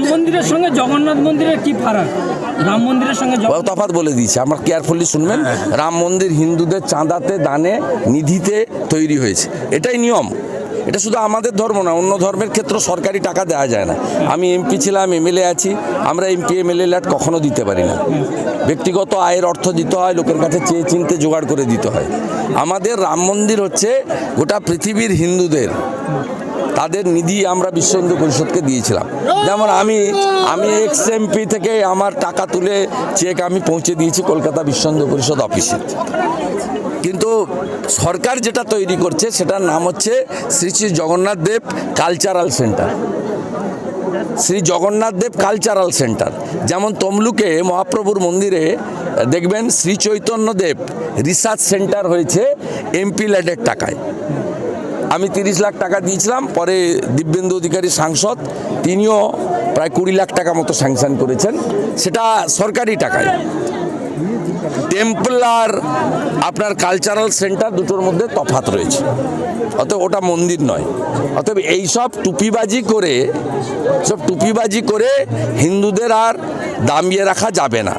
রাম মন্দিরের সঙ্গে জগন্নাথ মন্দিরের কি ফারাক? রাম মন্দিরের সঙ্গে তফাৎ বলে দিয়েছে আমার কেয়ারফুলি শুনবেন। রাম মন্দির হিন্দুদের চাঁদাতে দানে নিধিতে তৈরি হয়েছে। এটাই নিয়ম। এটা শুধু আমাদের ধর্ম না অন্য ধর্মের ক্ষেত্রে সরকারি টাকা দেওয়া যায় না। আমি এমপি ছিলাম এমএলএ আছি আমরা এমপি এমএলএ ল্যাট কখনো দিতে পারি না। ব্যক্তিগত আয়ের অর্থ দিতে হয় লোকের কাছে চেয়ে চিনতে জোগাড় করে দিতে হয়। আমাদের রাম মন্দির হচ্ছে গোটা পৃথিবীর হিন্দুদের তাদের নিধি আমরা বিশ্ব হিন্দু পরিষদকে দিয়েছিলাম। যেমন আমি আমি এক্স এমপি থেকে আমার টাকা তুলে চেক আমি পৌঁছে দিয়েছি কলকাতা বিশ্ব হিন্দু পরিষদ অফিসে। কিন্তু সরকার যেটা তৈরি করছে সেটার নাম হচ্ছে Shri Shri Jagannath Dev cultural centre. Shri Jagannath Dev cultural centre. যেমন তমলুকে মহাপ্রভুর মন্দিরে, দেখবেন শ্রী চৈতন্য দেব রিসার্চ সেন্টার হয়েছে এমপি ল্যাডের টাকায়। আমি তিরিশ লাখ টাকা দিয়েছিলাম, পরে দিব্যেন্দু অধিকারী সাংসদ, তিনিও প্রায় কুড়ি লাখ টাকা মতো স্যাংশন করেছেন। সেটা সরকারি টাকায়। টেম্পল আর আপনার কালচারাল সেন্টার দুটোর মধ্যে তফাৎ রয়েছে। অতএব ওটা মন্দির নয়। অতএব এইসব টুপিবাজি করে সব টুপিবাজি করে হিন্দুদের আর দামিয়ে রাখা যাবে না।